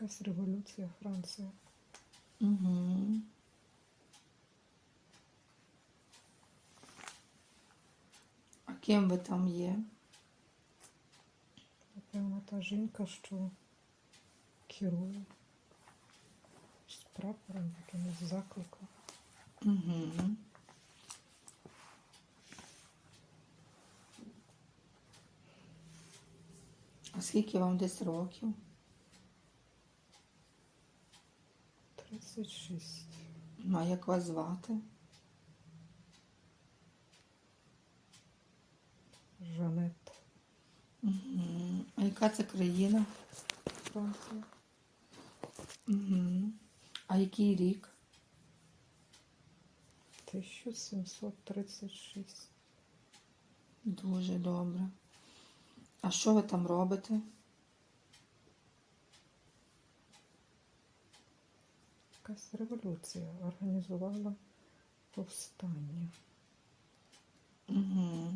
Якась революція Франція. Угу. А ким ви там є? Напевно, та жінка, що керує з прапором, якимось закликом. Угу. А скільки вам десь років? 36. Ну, а як вас звати? Жанет. Угу. А яка це країна? Франція. Угу. А який рік? 1736. Дуже добре. А що ви там робите? Якась революція організувала повстання. Угу.